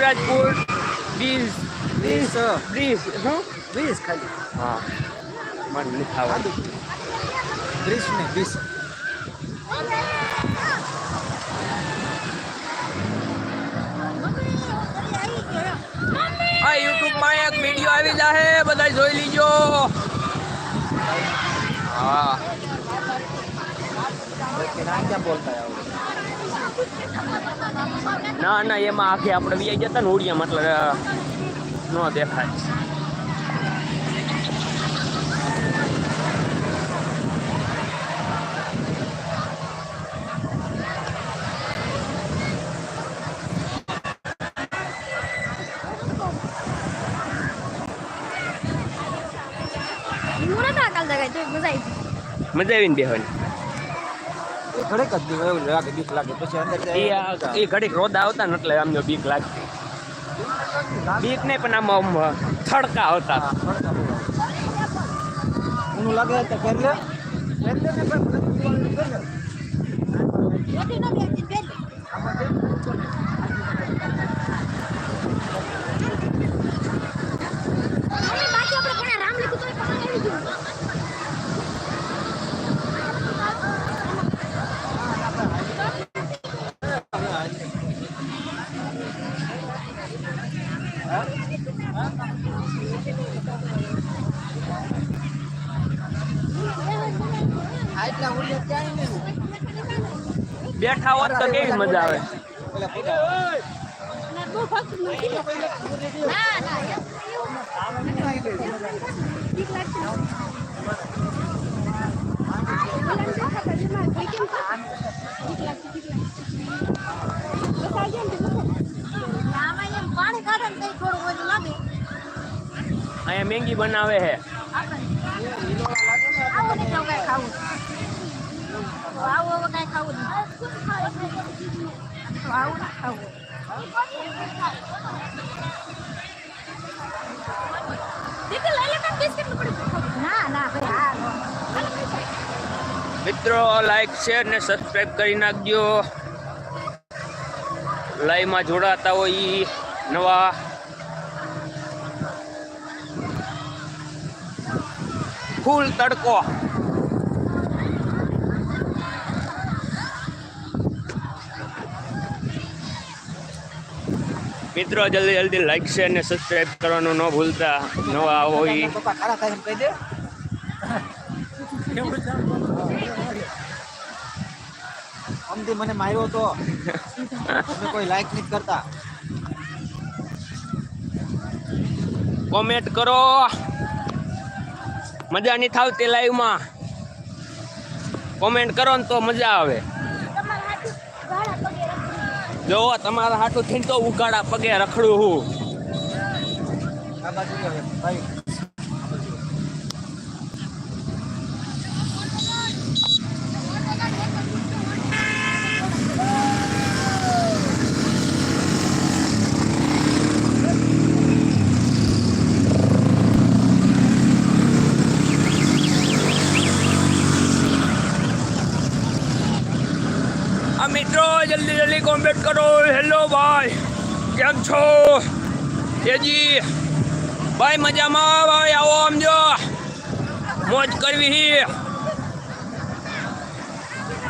શિવરાજપુર બીજ વીસ બ્રિજ શું વીસ ખાલી હા મને નથી આવડતું. વીસ ને વીસ આ યુટ્યુબમાં એક વીડિયો આવી જાહે બધા જોઈ લીજો હા કે ના ક્યાં બોલતા આવડે ના ના એમાં આખી આપણે વી જતા ને ઉડિયામાં મતલબ ન દેખાય. મજા આવી મજા આવીને બેહવાની. ઘડીક જ દીવ એવું લાગે બીક લાગે. પછી અંદર એ ઘડીક રોદા આવતા ને એટલે આમ બીક લાગતી. બીક નહીં પણ આમ આમ થડકા આવતા. એનું લાગે તો કરી લે ને પણ બેઠા હોત તો કેવી મજા આવે ના બહુ ફક્ત નથી ના ના એવું બીક લાગશે આમાં એમ પાણી કાઢે ને તઈ થોડું ઓલું લાગે અહીંયા મેંગી બનાવે છે ખાવું આવું હવે કાંઈ ખાવું નહીં આવું ના ખાવું મિત્રો લાઈક શેર ને સબસ્ક્રાઈબ કરી નાખજો. લાઈવમાં જોડાતા હોય ઈ નવા ફૂલ તડકો. મિત્રો જલ્દી જલ્દી લાઈક છે અને સબસ્ક્રાઈબ કરવાનું ન ભૂલતા. નવા હોય. અમથી મને માર્યો તો. કોઈ લાઈક નથી કરતા. કોમેન્ટ કરો. મજા નહીં થાવતી લાઈવમાં કોમેન્ટ કરો ને તો મજા આવે. હાથું જો તમારા હાટું થઈને તો ઉકાળા પગે રખડું હું. મિત્રો, જલ્દી જલ્દી કોમેન્ટ કરો. હેલો ભાઈ. કેમ છો? તેજી ભાઈ, મજામાં? ભાઈ, આવો સમજો મોજ કરવી. હી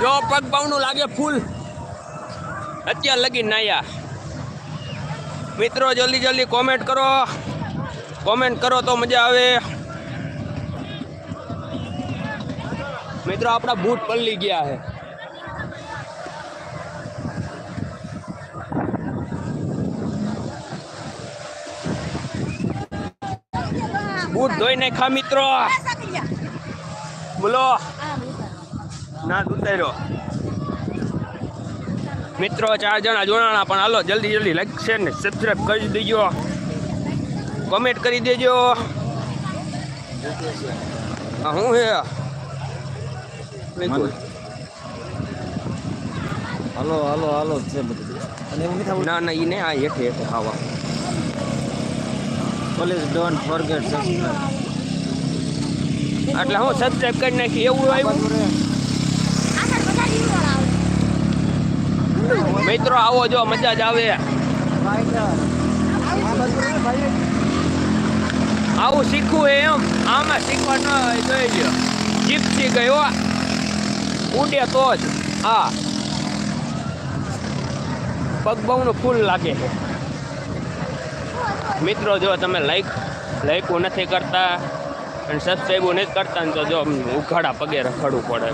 જો, પગ પાવનું લાગે ફૂલ. અત્યારે લગી નાયા. મિત્રો, જલ્દી જલ્દી કોમેન્ટ કરો. કોમેન્ટ કરો તો મજા આવે. મિત્રો, આપણા બૂટ પલ્લી ગયા છે. બૂટ ધોઈ નાખા મિત્રો. બોલો. ના ઉતાર્યો મિત્રો ચાર જણા જોડાણા પણ હાલો જલ્દી જલ્દી લાઈક શેર ને સબસ્ક્રાઈબ કરી દેજો. કોમેન્ટ કરી દેજો. હા હું? હે. હાલો હાલો હાલો છે બધું ના ના એ ને આ હેઠે હેઠે ખાવા પ્લીઝ ડોન્ટ ફોરગેટ સબસ્ક્રાઇબ એટલે હું સબસ્ક્રાઈબ કરી નાખી, એવું આવ્યું મિત્રો, આવો જો, મજા જ આવે. આવું શીખવું એમ. આમાં શીખવા ન જોઈ જીપથી ગયો. ઉડે તો જ. હા. પગ બહુનું ફૂલ લાગે છે. મિત્રો, જો તમે લાઈક લાઈકું નથી કરતા અને સબસ્ક્રાઈબો નથી કરતા ને તો જો ઉઘાડા પગે રખડવું પડે.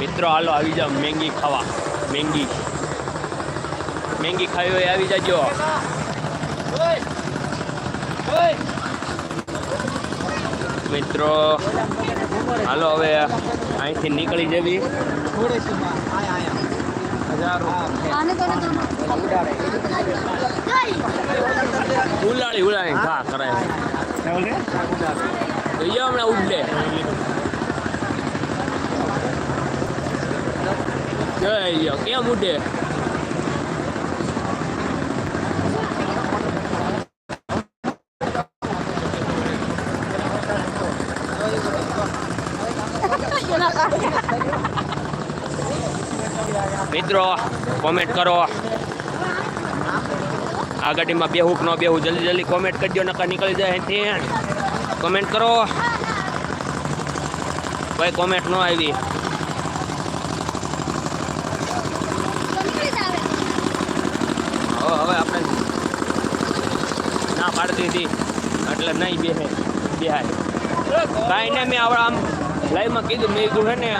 મિત્રો, હાલો, આવી જાઓ, મેંગી ખાવા. મેંગી. મેંગી ખાવી હોય, આવી જાજો. મિત્રો. હાલો હવે અહીંથી નીકળી જવી. ઉલાળી ઉલાળી. ઘા કરાય. હમણાં ઉડે. કેમ ઉડે મિત્રો કોમેન્ટ કરો આ ગાડીમાં બેહું કે ન બેહું, જલ્દી જલ્દી કોમેન્ટ કરજો, નકર નીકળી જાય અહીંથી કોમેન્ટ કરો કોઈ કોમેન્ટ ન આવી. હવે આપણે ના પાડતી હતી એટલે નહીં બેહે, બેહાય કાંઈ નહીં, મેં આવડે આમ લાઈવમાં કીધું, મેં કીધું ને હે ને?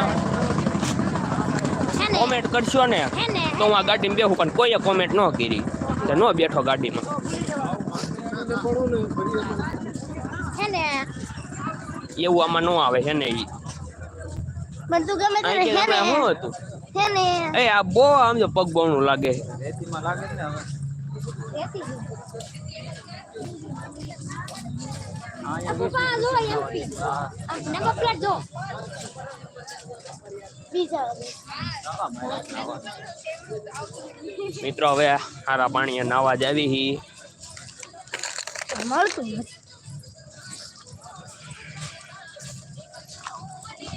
કોમેન્ટ કરશો ને તો હું આ ગાડીમાં બેહું પણ કોઈએ કોમેન્ટ ન કરી. તો ન બેઠો ગાડીમાં. એવું આમાં ન આવે હે ને ઈ બધું ગમે તે હે ને? શું હતું? હે ને? એ આ બહુ આમ જો પગ બહુનું લાગે. રેતીમાં લાગે ને હવે? એથી આ આ પપ્પા જો એમપી. આ નંબર પ્લેટ જો. મિત્રો હવે સારા પાણીએ નાવા જ આવી હી.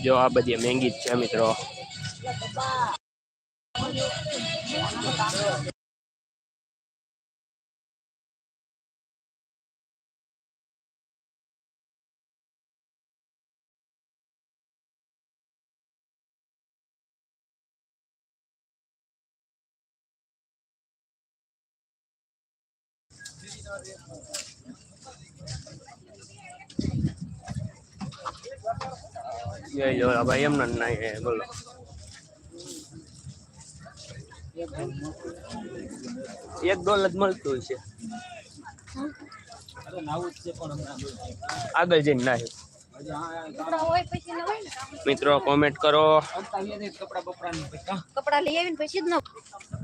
જો આ બધી મહેંગી જ છે મિત્રો. ભાઈ એમને નહીં બોલો એક ડોલ જ મળતું છે આગળ જઈને નાહી. મિત્રો કોમેન્ટ કરો. કપડા પૈસા લઈ આવીને પછી જ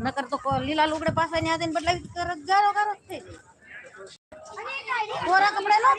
નકર તો લીલા લુગડા પાછા ને આવીને બદલાવી કરત ગારો ગારો જ થઈ જાય કોરા કપડા ન થાય હું? ગુલગુલી એવું કાંઈ નથી, કાં બહુ? ગુલગુલી એવું કાંઈ બહુ નથી. આઈસ્ક્રીમ ગુલગુલી એવું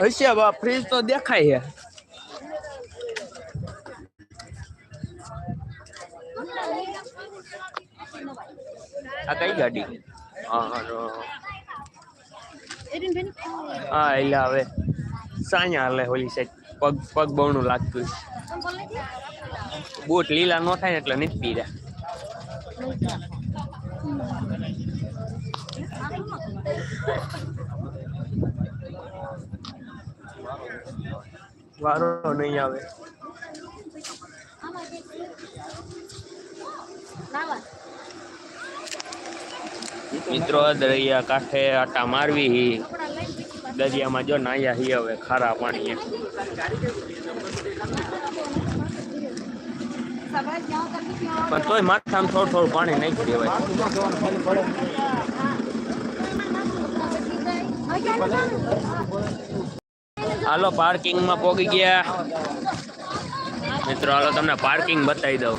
હશે બા ફ્રીજ તો દેખાય છે. આ કઈ ગાડી? હા એટલે હવે સાયા હાલે હોલી સાઈડ. પગ પગ બહુનું લાગતું બોટ લીલા નો થાય ને એટલે નથી પીરા વારો નહીં આવે. મિત્રો દરિયા કાંઠે આટા મારવી દરિયામાં જો નાયા હી હવે ખારા પાણીએ. પણ તોય માથામાં થોડું થોડું પાણી નાખી દેવાય. પડે. હાલો પાર્કિંગમાં પોગી ગયા. મિત્રો હાલો તમને પાર્કિંગ બતાવી દઉં.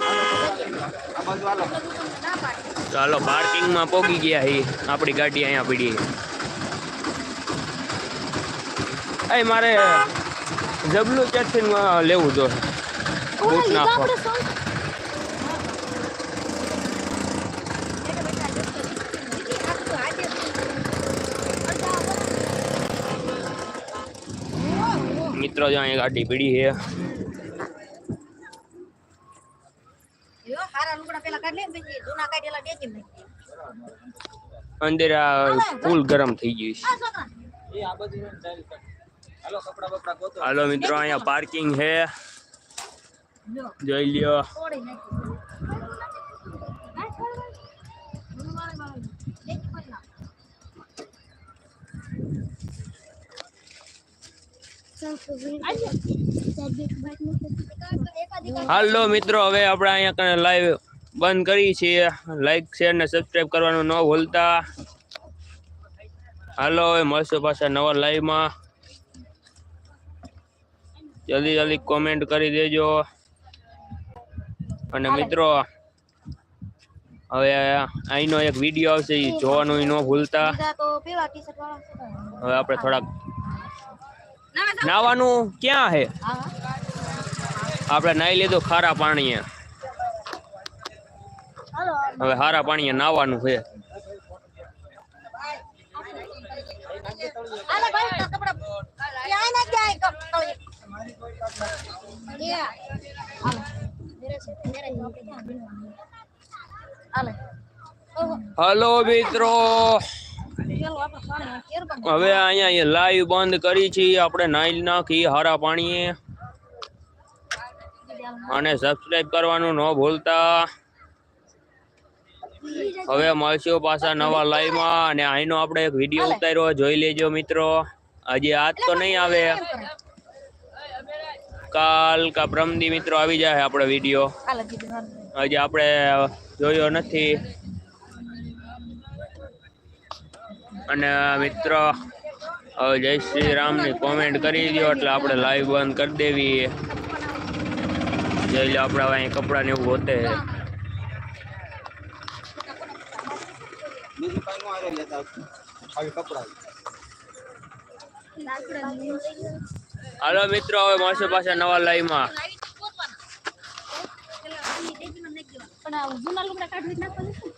ચાલો પાર્કિંગમાં પોગી ગયા હી. આપણી ગાડી અહીંયા પડી એ મારે જબલું ક્યાંથી લેવું જોઈએ બૂટ નાખવા મિત્રો જો અહીંયા ગાડી પડી છે. અંદર આ ફૂલ ગરમ થઈ ગયું છે. હાલો મિત્રો અહીંયા પાર્કિંગ છે. જોઈ લ્યો. હાલો મિત્રો હવે આપણે અહીંયા લાઈવ બંધ કરી છીએ. લાઈક શેર ને સબસ્ક્રાઈબ કરવાનું ન ભૂલતા. હાલો હવે મળશું પાછા નવા લાઈવમાં જલ્દી જલ્દી કોમેન્ટ કરી દેજો. અને મિત્રો હવે અહીંનો એક વીડિયો આવશે એ જોવાનું ન ભૂલતા. હવે આપણે થોડાક નાવાનું ક્યાં છે આપણે નાઈ લીધું ખારા પાણીએ. હવે હારા પાણીએ નાવાનું છે. હલો. મિત્રો. પાણી. હવે અહીંયા લાઈવ બંધ કરી છે. આપણે નાઈ નાખી, હારા પાણીએ. અને સબસ્ક્રાઇબ કરવાનું ન ભૂલતા. હવે મળશું પાછા નવા લાઈવમાં અને અહીંનો આપણે એક વીડિયો ઉતાર્યો. જોઈ લેજો મિત્રો. હજી આજ તો નહીં આવે. કાલ કા પ્રમદી મિત્રો આવી જાય આપણે વીડિયો. હજી આપણે જોયો નથી. અને મિત્રો હવે જય શ્રી રામની કોમેન્ટ કરી દો એટલે આપણે લાઈવ બંધ કરી દેવી. જઈ લો આપણે હવે અહીં કપડાં ને એવું હોતે. બીજું કઈ નો આરે લેતા ખાલી કપડા. હાલો મિત્રો હવે મળશે પાછા નવા લાઈવમાં પણ. આ જૂના લુગડા કાઢવી જ નાખવાનું છે ને?